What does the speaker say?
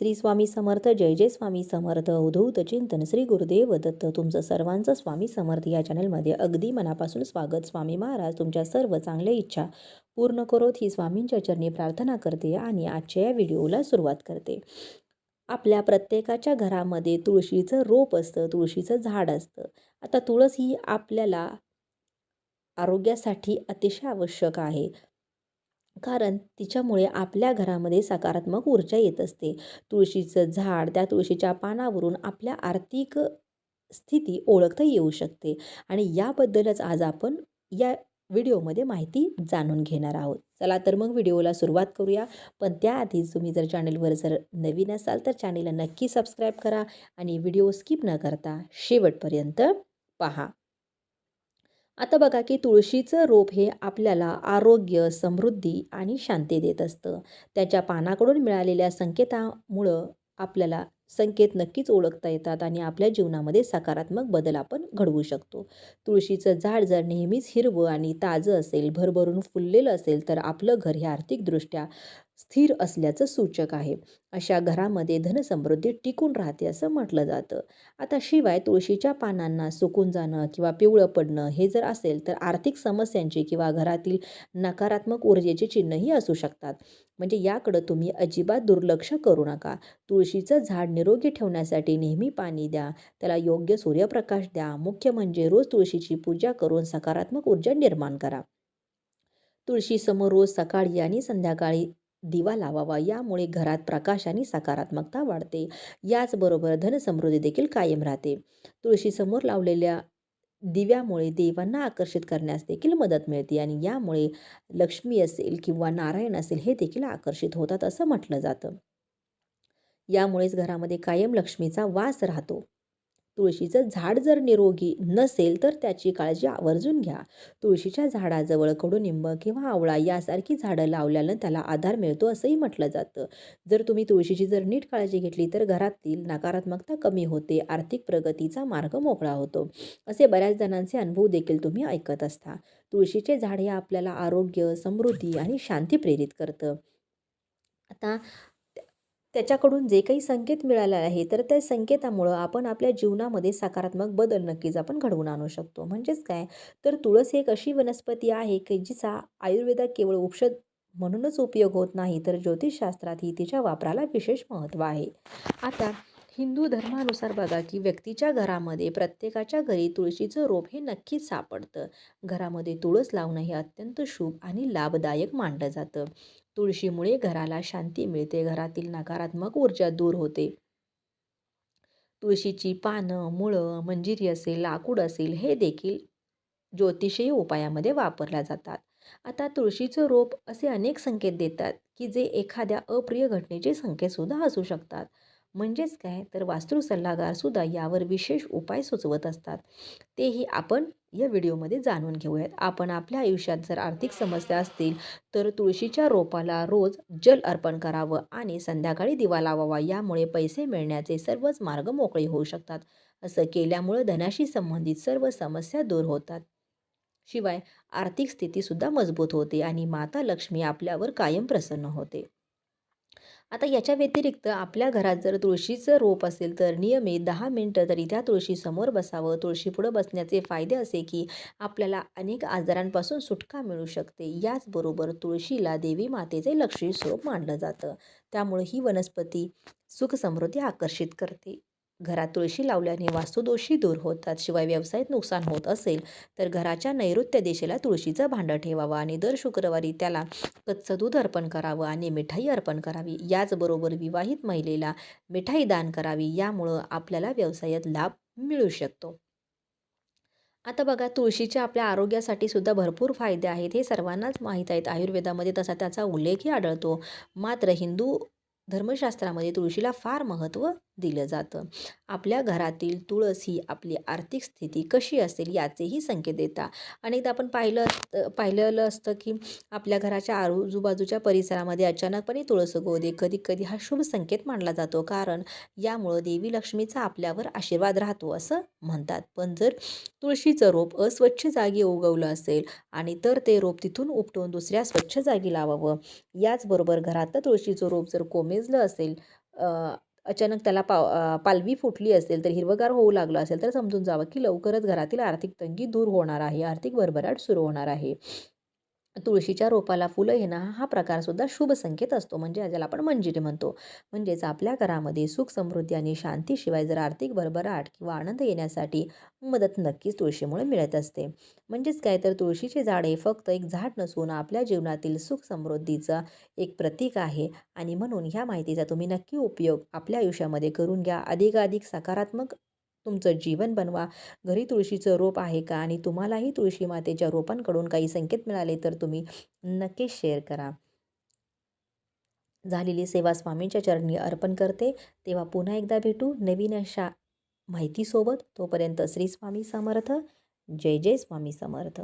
श्री स्वामी समर्थ जय जय स्वामी समर्थ उधौत चिंतन श्री गुरुदेव दत्त. तुमचं सर्वांचं स्वामी समर्थ या चॅनलमध्ये अगदी मनापासून स्वागत. स्वामी महाराज तुमच्या सर्व चांगल्या इच्छा पूर्ण करोत. ही स्वामींच्या चरणी प्रार्थना करते आणि आजच्या या व्हिडिओला सुरुवात करते. आपल्या प्रत्येकाच्या घरामध्ये तुळशीचं रोप असतं तुळशीचं झाड असतं. आता तुळस ही आपल्याला आरोग्यासाठी अतिशय आवश्यक आहे. कारण तिच्यामुळे आपल्या घरामध्ये सकारात्मक ऊर्जा येत असते. तुळशीचं झाड त्या तुळशीच्या पानावरून आपल्या आर्थिक स्थिती ओळखता येऊ शकते आणि याबद्दलच आज आपण या व्हिडिओमध्ये माहिती जाणून घेणार आहोत. चला तर मग व्हिडिओला सुरुवात करूया. पण त्याआधी तुम्ही जर चॅनलवर जर नवीन असाल तर चॅनेलला नक्की सबस्क्राईब करा आणि व्हिडिओ स्किप न करता शेवटपर्यंत पहा. आता बघा की तुळशीचं रोप हे आपल्याला आरोग्य समृद्धी आणि शांती देत असतं. त्याच्या पानाकडून मिळालेल्या संकेतामुळं आपल्याला संकेत नक्कीच ओळखता येतात आणि आपल्या जीवनामध्ये सकारात्मक बदल आपण घडवू शकतो. तुळशीचं झाड जर नेहमीच हिरवं आणि ताजं असेल भरभरून फुललेलं असेल तर आपलं घर हे आर्थिकदृष्ट्या स्थिर असल्याचं सूचक आहे. अशा घरामध्ये धनसमृद्धी टिकून राहते असं म्हटलं जातं. आता शिवाय तुळशीच्या पानांना सुकून जाणं किंवा पिवळं पडणं हे जर असेल तर आर्थिक समस्यांची किंवा घरातील नकारात्मक ऊर्जेची चिन्हही असू शकतात. म्हणजे याकडं तुम्ही अजिबात दुर्लक्ष करू नका. तुळशीचं झाड निरोगी ठेवण्यासाठी नेहमी पाणी द्या. त्याला योग्य सूर्यप्रकाश द्या. मुख्य म्हणजे रोज तुळशीची पूजा करून सकारात्मक ऊर्जा निर्माण करा. तुळशीसमोर रोज सकाळी आणि संध्याकाळी दिवा लावावा. यामुळे घरात प्रकाश आणि सकारात्मकता वाढते. याचबरोबर धनसमृद्धी देखील कायम राहते. तुळशीसमोर लावलेल्या दिव्यामुळे देवांना आकर्षित करण्यास देखील मदत मिळते आणि यामुळे लक्ष्मी असेल किंवा नारायण असेल हे देखील आकर्षित होतात असं म्हटलं जातं. यामुळेच घरामध्ये कायम लक्ष्मीचा वास राहतो. तुळशीचं झाड जर निरोगी नसेल तर त्याची काळजी आवर्जून घ्या. तुळशीच्या झाडाजवळ कडुनिंब किंवा आवळा यासारखी झाडं लावल्यानं त्याला आधार मिळतो असंही म्हटलं जातं. जर तुम्ही तुळशीची जर नीट काळजी घेतली तर घरातील नकारात्मकता कमी होते आर्थिक प्रगतीचा मार्ग मोकळा होतो. असे बऱ्याच जणांचे अनुभव देखील तुम्ही ऐकत असता. तुळशीचे झाड हे आपल्याला आरोग्य समृद्धी आणि शांती प्रेरित करतं. आता त्याच्याकडून जे काही संकेत मिळाले आहे तर त्या संकेतामुळं आपण आपल्या जीवनामध्ये सकारात्मक बदल नक्कीच आपण घडवून आणू शकतो. म्हणजेच काय? तर तुळस एक अशी वनस्पती आहे की जिचा आयुर्वेदात केवळ औषध म्हणूनच उपयोग होत नाही तर ज्योतिषशास्त्रातही तिच्या वापराला विशेष महत्त्व आहे. आता हिंदू धर्मानुसार बघा की व्यक्तीच्या घरामध्ये प्रत्येकाच्या घरी तुळशीचं रोप हे नक्कीच सापडतं. घरामध्ये तुळस लावणं हे अत्यंत शुभ आणि लाभदायक मानलं जातं. तुळशीमुळे घराला शांती मिळते घरातील नकारात्मक ऊर्जा दूर होते. तुळशीची पानं मुळं मंजिरी असेल लाकूड असेल हे देखील ज्योतिषीय उपायामध्ये वापरल्या जातात. आता तुळशीचं रोप असे अनेक संकेत देतात की जे एखाद्या अप्रिय घटनेचे संकेतसुद्धा असू शकतात. म्हणजेच काय? तर वास्तू सल्लागारसुद्धा यावर विशेष उपाय सुचवत असतात. तेही आपण या व्हिडिओमध्ये जाणून घेऊयात. आपण आपल्या आयुष्यात जर आर्थिक समस्या असतील तर तुळशीच्या रोपाला रोज जल अर्पण करावं आणि संध्याकाळी दिवा लावावा यामुळे पैसे मिळण्याचे सर्वच मार्ग मोकळे होऊ शकतात. असं केल्यामुळं धनाशी संबंधित सर्व समस्या दूर होतात. शिवाय आर्थिक स्थितीसुद्धा मजबूत होते आणि माता लक्ष्मी आपल्यावर कायम प्रसन्न होते. आता याच्या व्यतिरिक्त आपल्या घरात जर तुळशीचं रोप असेल तर नियमित दहा मिनटं तरी त्या तुळशीसमोर बसावं. तुळशीपुढं बसण्याचे फायदे असे की आपल्याला अनेक आजारांपासून सुटका मिळू शकते. याचबरोबर तुळशीला देवी मातेचे लक्ष्मी स्वरूप मानलं जातं. त्यामुळे ही वनस्पती सुख समृद्धी आकर्षित करते. घरात तुळशी लावल्याने वास्तुदोषही दूर होतात. शिवाय व्यवसायात नुकसान होत असेल तर घराच्या नैऋत्य दिशेला तुळशीचं भांडं ठेवावं आणि दर शुक्रवारी त्याला कच्चं दूध अर्पण करावं आणि मिठाई अर्पण करावी. याचबरोबर विवाहित महिलेला मिठाई दान करावी यामुळं आपल्याला व्यवसायात लाभ मिळू शकतो. आता बघा तुळशीचे आपल्या आरोग्यासाठी सुद्धा भरपूर फायदे आहेत. हे सर्वांनाच माहीत आहेत. आयुर्वेदामध्ये तसा त्याचा उल्लेखही आढळतो. मात्र हिंदू धर्मशास्त्रामध्ये तुळशीला फार महत्त्व दिलं जातं. आपल्या घरातील तुळस ही आपली आर्थिक स्थिती कशी असेल याचेही संकेत देतात. अनेकदा आपण पाहिलं असतं पाहिलेलं असतं की आपल्या घराच्या आजूबाजूच्या परिसरामध्ये अचानकपणे तुळस उगवते कधी कधी हा शुभ संकेत मानला जातो. कारण यामुळं देवी लक्ष्मीचा आपल्यावर आशीर्वाद राहतो असं म्हणतात. पण जर तुळशीचं रोप अस्वच्छ जागी उगवलं असेल आणि तर ते रोप तिथून उपटून दुसऱ्या स्वच्छ जागी लावावं. याचबरोबर घरातलं तुळशीचं रोप जर कोमे कोमेजलं असेल अचानक त्याला पाव पालवी फुटली असेल तर हिरवगार होऊ लागलं असेल तर समजून जावं की लवकरच घरातील आर्थिक तंगी दूर होणार आहे आर्थिक भरभराट सुरू होणार आहे. तुळशीच्या रोपाला फुलं येणं हा प्रकारसुद्धा शुभ संकेत असतो म्हणजे ज्याला आपण मंजिरी म्हणतो. म्हणजेच आपल्या घरामध्ये सुख समृद्धी आणि शांतीशिवाय जर आर्थिक भरभराट किंवा आनंद येण्यासाठी मदत नक्कीच तुळशीमुळे मिळत असते. म्हणजेच काय तर तुळशीचे झाड हे फक्त एक झाड नसून आपल्या जीवनातील सुख समृद्धीचा एक प्रतीक आहे आणि म्हणून ह्या माहितीचा तुम्ही नक्की उपयोग आपल्या आयुष्यामध्ये करून घ्या. अधिकाधिक सकारात्मक तुमचं जीवन बनवा. घरी तुळशीचं रोप आहे का? आणि तुम्हालाही तुळशी मातेच्या रोपांकडून काही संकेत मिळाले तर तुम्ही नक्कीच शेअर करा. झालेली सेवा स्वामींच्या चरणी अर्पण करते. तेव्हा पुन्हा एकदा भेटू नवीन अशा माहितीसोबत. तोपर्यंत श्री स्वामी समर्थ. जय जय स्वामी समर्थ.